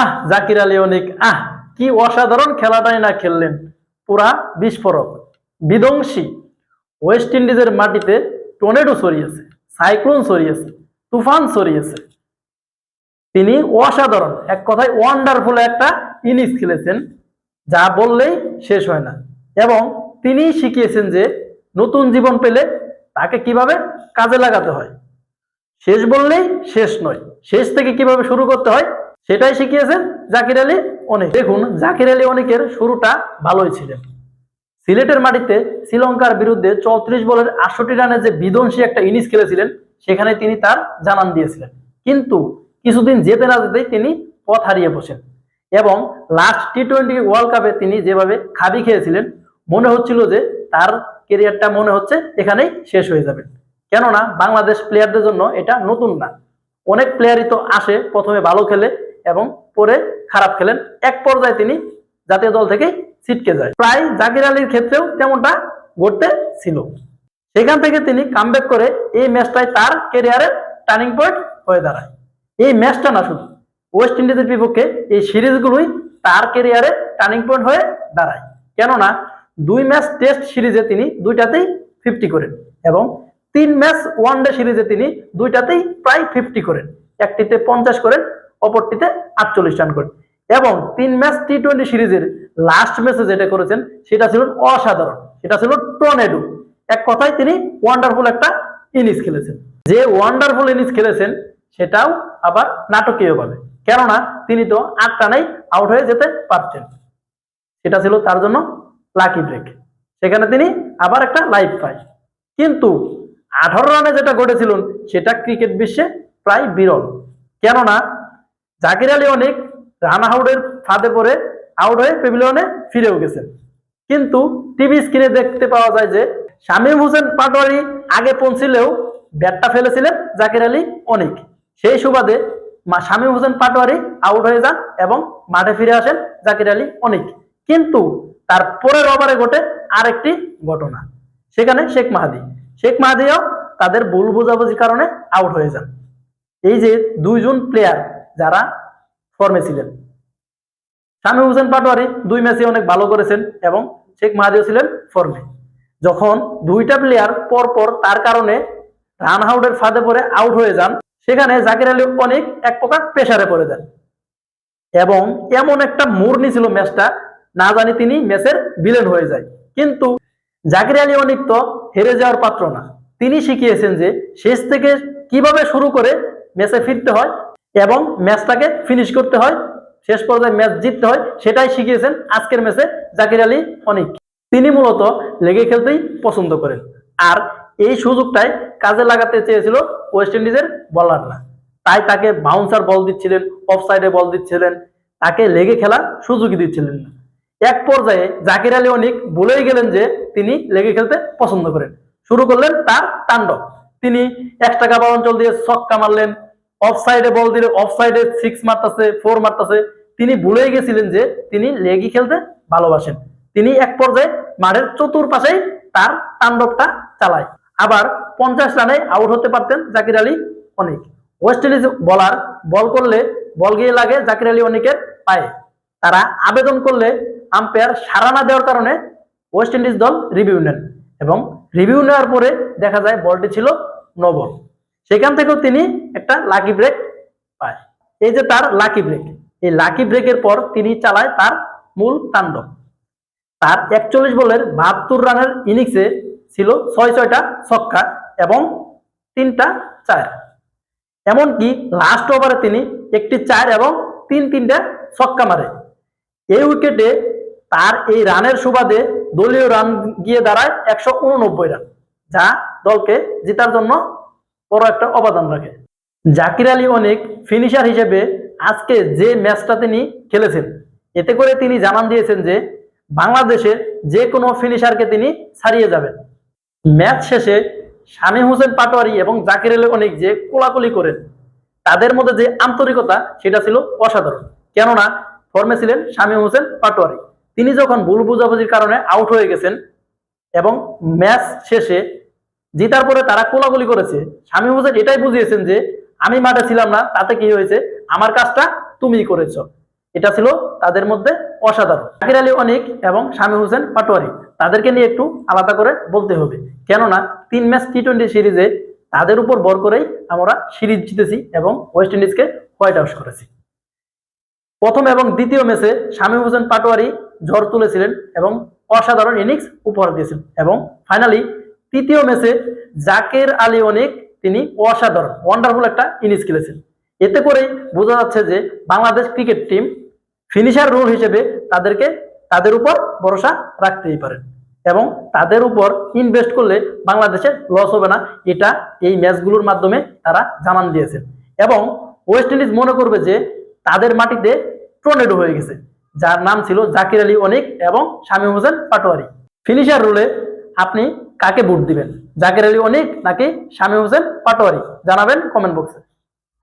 আহ, জাকির আলী অনেক, আহ, কি অসাধারণ খেলাটাই না খেললেন। পুরা বিস্ফোরক, বিধ্বংসী। ওয়েস্ট ইন্ডিজের মাটিতে টর্নেডো ছড়িয়েছে, সাইক্লোন ছড়িয়েছে, তুফান ছড়িয়েছে। তিনি অসাধারণ, এক কথায় ওয়ান্ডারফুল একটা ইনিংস খেলেছেন, যা বললেই শেষ হয় না। এবং তিনি শিখিয়েছেন যে নতুন জীবন পেলে তাকে কীভাবে কাজে লাগাতে হয়। শেষ বললেই শেষ নয়, শেষ থেকে কীভাবে শুরু করতে হয় সেটাই শিখিয়েছেন জাকির আলী অনেক। দেখুন, জাকির আলী অনেকের শুরুটা ভালোই ছিলেন সিলেটের মাটিতে শ্রীলঙ্কার বিরুদ্ধে চৌত্রিশ বলের আটষট্টি রানের যে বিধ্বংসী একটা ইনিংস খেলেছিলেন সেখানে তিনি তার জানান দিয়েছিলেন। কিন্তু কিছুদিন যেতে না যেতেই তিনি পথ হারিয়ে বসেন এবং লাস্ট টি টোয়েন্টি ওয়ার্ল্ড কাপে তিনি যেভাবে খাবি খেয়েছিলেন, মনে হচ্ছিল যে তার কেরিয়ারটা মনে হচ্ছে এখানেই শেষ হয়ে যাবে। কেননা বাংলাদেশ প্লেয়ারদের জন্য এটা নতুন না। অনেক প্লেয়ারই তো আসে প্রথমে ভালো খেলে এবং পরে খারাপ খেলেন। এক পর্যায়ে তিনি জাতীয় দল থেকে ছিটকে যায়। প্রায় জাকির আলীর ক্ষেত্রেও তেমনটা ঘটতে ছিল। সেখান থেকে তিনি কামব্যাক করে এই ম্যাচটাই তার কেরিয়ারের টার্নিং পয়েন্ট হয়ে দাঁড়ায়। এই ম্যাচটা না শুধু ওয়েস্ট ইন্ডিজের বিপক্ষে এই সিরিজগুলোই তার কেরিয়ারে টার্নিং পয়েন্ট হয়ে দাঁড়ায়। কেননা, দুই ম্যাচ টেস্ট সিরিজে তিনি দুইটাতেই ফিফটি করেন এবং তিন ম্যাচ ওয়ান ডে সিরিজে তিনি দুইটাতেই প্রায় ফিফটি করেন। একটিতে পঞ্চাশ করেন অপরটিতে আটচল্লিশ রান করেন এবং তিন ম্যাচ টি টোয়েন্টি সিরিজের লাস্ট ম্যাচে যেটা করেছেন, সেটা ছিল অসাধারণ। সেটা ছিল টর্নেডো। এক কথায় তিনি ওয়ান্ডারফুল একটা ইনিংস খেলেছেন। যে ওয়ান্ডারফুল ইনিংস খেলেছেন, সেটাও আবার নাটকীয় ভাবে কেননা, তিনি তো আট রানেই আউট হয়ে যেতে পারতেন। সেটা ছিল তার জন্য লাকি ব্রেক সেখানে তিনি আবার একটা লাইফ পায় কিন্তু আঠারো রানে যেটা ঘটেছিল, সেটা ক্রিকেট বিশ্বে প্রায় বিরল। কেননা জাকির আলী অনেক রান আউটের ফাঁদে পড়ে আউট হয়ে পেভিলিয়নে ফিরেও গেছেন। কিন্তু টিভি স্ক্রিনে দেখতে পাওয়া যায় যে, শামীম হোসেন পাটোয়ারি আগে পৌঁছিলেও ব্যাটটা ফেলেছিলেন জাকির আলী অনেক। সেই সুবাদে শামীম হোসেন পাটোয়ারি আউট হয়ে যান এবং মাঠে ফিরে আসেন জাকির আলী অনেক। কিন্তু তার পরের ওভারে ঘটে আরেকটি ঘটনা। সেখানে শেখ মাহাদি। শেখ মাহাদিও তাদের ভুল বোঝাবুঝির কারণে আউট হয়ে যান। এই যে দুইজন প্লেয়ার যারা ফর্মে ছিলেন। শামীম হোসেন পাটোয়ারি দুই ম্যাচে অনেক ভালো করেছেন এবং শেখ মাহাদিও ছিলেন ফর্মে যখন দুইটা প্লেয়ার পর পর তার কারণে রান আউটের ফাঁদে পড়ে আউট হয়ে যান, সেখানে জাকির আলী অনেক এক প্রকার প্রেসারে পড়ে যান। এবং এমন একটা মোড় নিছিল ম্যাচটা, না জানি তিনি ম্যাচের বিলেন হয়ে যায়। কিন্তু জাকির আলী অনেক তো হেরে যাওয়ার পাত্র না। তিনি শিখিয়েছেন যে শেষ থেকে কীভাবে শুরু করে ম্যাচে ফিরতে হয় এবং ম্যাচটাকে ফিনিশ করতে হয়। শেষ পর্যায়ে ম্যাচ জিততে হয়। সেটাই শিখিয়েছেন আজকের ম্যাচে জাকির আলী, অনেক। তিনি মূলত লেগে খেলতেই পছন্দ করেন। আর এই সুযোগটাই কাজে লাগাতে চেয়েছিল ওয়েস্ট ইন্ডিজের বলাররা তাই তাকে বাউন্সার বল দিচ্ছিলেন অফ সাইডে বল দিচ্ছিলেন। তাকে লেগে খেলা সুযোগই দিচ্ছিলেন না। এক পর্যায়ে জাকির আলী, অনেক বলেই গেলেন যে তিনি লেগে খেলতে পছন্দ করেন। শুরু করলেন তার তাণ্ডব। তিনি এক্সট্রা কাবার অঞ্চল দিয়ে ছক্কা মারলেন। অফ সাইডে বল দিলে অফ সাইডে সিক্স মারতেছে ফোর মারতেছে। তিনি ভুলেই গেছিলেন যে তিনি লেগি খেলতে ভালোবাসেন। তিনি এক পর্যায়ে মাঠের চতুর্পাশেই তার তাণ্ডবটা চালায়। আবার পঞ্চাশ রানে আউট হতে পারতেন জাকির আলী অনেক। ওয়েস্ট ইন্ডিজ বলার বল করলে বল গিয়ে লাগে জাকির আলী অনেকের পায়ে। তারা আবেদন করলে আম্পায়ার সারা না দেওয়ার কারণে ওয়েস্ট ইন্ডিজ দল রিভিউ নেন এবং রিভিউ নেওয়ার পরে দেখা যায় বলটি ছিল নো বল সেখান থেকেও তিনি একটা লাকি ব্রেক পায়। এই যে তার লাকি ব্রেক এই লাকি ব্রেকের পর তিনি চালায় তার মূল তাণ্ডব। তার একচল্লিশ বলের বাহাত্তর রানের ইনিংসে ছিল ছয় ছয়টা ছক্কা এবং তিনটা চার। এমনকি লাস্ট ওভারে তিনি একটি চার এবং তিন তিনটা ছক্কা মারে। এই উইকেটে তার এই রানের সুবাদে দলীয় রান গিয়ে দাঁড়ায় একশো উননব্বই রান, যা দলকে জেতার জন্য বড় একটা অবদান রাখে। জাকির আলী অনেক ফিনিশার হিসেবে আজকে যে ম্যাচটা তিনি খেলেছেন, এতে করে তিনি জানান দিয়েছেন যে বাংলাদেশের যে কোনো ফিনিশারকে তিনি ছাড়িয়ে যাবেন। ম্যাচ শেষে শামী হোসেন পাটোয়ারি এবং জাকির আলী অনেক যে কোলাকুলি করেন, তাদের মধ্যে যে আন্তরিকতা সেটা ছিল অসাধারণ। কেননা ফর্মে ছিলেন শামীম হোসেন পাটোয়ারি। তিনি যখন ভুল বুঝাবুঝির কারণে আউট হয়ে গেছেন এবং ম্যাচ শেষে জিতার পরে তারা কোলাগুলি করেছে, শামীম হোসেন এটাই বুঝিয়েছেন যে আমি মাঠে ছিলাম না, তাতে কি হয়েছে? আমার কাজটা তুমি করেছ। এটা ছিল তাদের মধ্যে অসাধারণ। জাকির আলী অনিক এবং শামী হোসেন পাটোয়ারি, তাদেরকে নিয়ে একটু আলাদা করে বলতে হবে। কেননা, তিন ম্যাচ টি টোয়েন্টি সিরিজে তাদের উপর বর করেই আমরা সিরিজ জিতেছি এবং ওয়েস্ট ইন্ডিজকে হোয়াইট হাউস করেছি। প্রথম এবং দ্বিতীয় ম্যাচে স্বামী হোসেন পাটোয়ারি ঝড় তুলেছিলেন এবং অসাধারণ ইনিংস উপহার দিয়েছিলেন এবং ফাইনালি তৃতীয় ম্যাচে জাকের আলী অনেক তিনি অসাধারণ ওয়ান্ডারফুল একটা ইনিংস খেলেছেন। এতে করেই বোঝা যাচ্ছে যে Bangladesh cricket team finisher role হিসেবে তাদেরকে তাদের উপর ভরসা রাখতেই পারেন এবং তাদের উপর ইনভেস্ট করলে বাংলাদেশে লস হবে না, এটা এই ম্যাচগুলোর মাধ্যমে তারা জানান দিয়েছেন। এবং ওয়েস্ট ইন্ডিজ মনে করবে যে তাদের মাটিতে টর্নেডো হয়ে গেছে, যার নাম ছিল জাকির আলী অনিক এবং শামীম হোসেন পাটোয়ারি। ফিনিশার রোলে আপনি কাকে ভোট দিবেন? জাকের আলী অনেক নাকি শামীম হোসেন পাটোয়ারি? জানাবেন কমেন্ট বক্সে